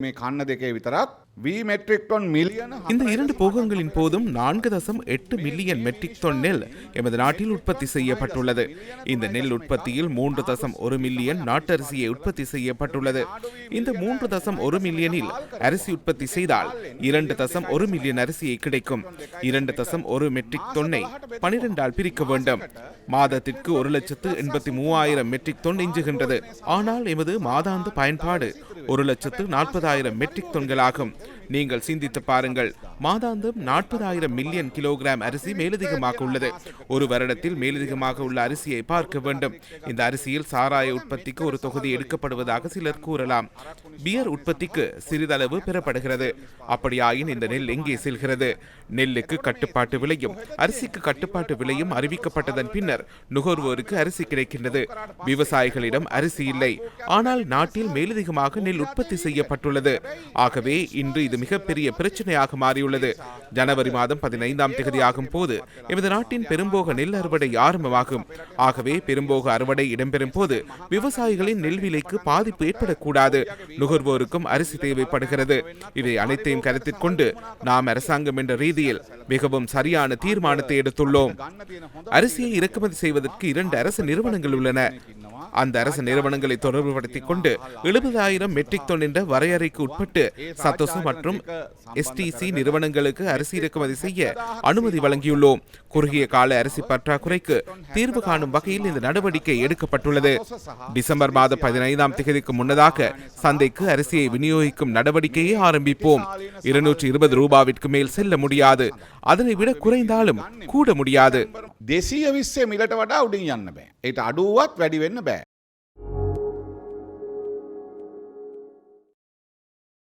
මේ කන්න දෙකේ විතරත් වී මෙට්‍රික් ටොන් මිලියන இந்த இரண்டு போகங்களின் போதும் நான்கு தசம் எட்டு மில்லியன் மெட்ரிக் டன் நெல் எமது நாட்டில் உற்பத்தி செய்யப்பட்டுள்ளது இந்த நெல் உற்பத்தியில் மூன்று தசம் ஒரு மில்லியன் நாட்டரிசியை உற்பத்தி செய்யப்பட்டுள்ளது இந்த மூன்று தசம் ஒரு மில்லியனில் அரிசி உற்பத்தி செய்தால் இரண்டு தசம் ஒரு மில்லியன் அரிசியை கிடைக்கும் இரண்டு தசம் ஒரு மெட்ரிக் தொன்னை பனிரெண்டால் பிரிக்க வேண்டும் மாதத்திற்கு ஒரு லட்சத்து எண்பத்தி மூவாயிரம் மெட்ரிக் தொன் எஞ்சுகின்றது ஆனால் எமது மாதாந்த பயன்பாடு ஒரு லட்சத்து நாற்பதாயிரம் மெட்ரிக் தொன்களாகும் நீங்கள் சிந்தித்து பாருங்கள். மாதாந்தம் நாற்பதாயிரம் மில்லியன் கிலோகிராம் அரிசி மேலதிகமாக உள்ளது. ஒரு வருடத்தில் மேலதிகமாக உள்ள அரிசியை பார்க்க வேண்டும். இந்த அரிசியில் சாராய உற்பத்திக்கு ஒரு தொகுதி எடுக்கப்படுவதாக சிலர் கூறலாம். பியர் உற்பத்திக்கு சிறிதளவு பெறப்படுகிறது. அப்படியாயின் இந்த நெல் எங்கே செல்கிறது? நெல்லுக்கு கட்டுப்பாட்டு விலையும் அரிசிக்கு கட்டுப்பாட்டு விலையும் அறிவிக்கப்பட்டதன் பின்னர் நுகர்வோருக்கு அரிசி கிடைக்கின்றது. விவசாயிகளிடம் அரிசி இல்லை. ஆனால் நாட்டில் மேலதிகமாக நெல் உற்பத்தி செய்யப்பட்டுள்ளது. ஆகவே இன்று இது மிகப்பெரிய பிரச்சனையாக மாறியுள்ளது. ஜனவரி மாதம் பதினைந்தாம் தேதியாகும் போது எமது நாட்டின் பெரும்போக நெல் அறுவடை ஆரம்பமாகும். ஆகவே பெரும்போக அறுவடை இடம்பெறும் போது விவசாயிகளின் நெல் விலைக்கு பாதிப்பு ஏற்படக்கூடாது. நுகர்வோருக்கும் அரிசி தேவைப்படுகிறது. இவை அனைத்தையும் கருத்தில் கொண்டு நாம் அரசாங்கம் என்ற ரீதியில் மிகவும் சரியான தீர்மானத்தை எடுத்துள்ளோம். அரிசியை இறக்குமதி செய்வதற்கு இரண்டு அரசு நிறுவனங்கள் உள்ளன. அந்த அரசு நிறுவனங்களை தொடர்புபடுத்திக் கொண்டு எழுபதாயிரம் மெட்ரிக் தொன் என்ற வரையறைக்கு உட்பட்டு சத்தோசு மற்றும் எஸ்டிசி நிறுவனங்களுக்கு அரிசி இறக்குமதி செய்ய அனுமதி வழங்கியுள்ளோம். குறுகிய கால அரிசி பற்றாக்குறைக்கு தீர்வு காணும் வகையில் இந்த நடவடிக்கை எடுக்கப்பட்டுள்ளது. டிசம்பர் மாத பதினைந்தாம் தேதிக்கு முன்னதாக சந்தைக்கு அரிசியை விநியோகிக்கும் நடவடிக்கையை ஆரம்பிப்போம். இருநூற்றி இருபது ரூபாவிற்கு மேல் செல்ல முடியாது. அதனை விட குறைந்தாலும் கூட முடியாது. தேசிய விஷயம் இலட்ட வட அப்படிங்க அடுவாத் வெடி பே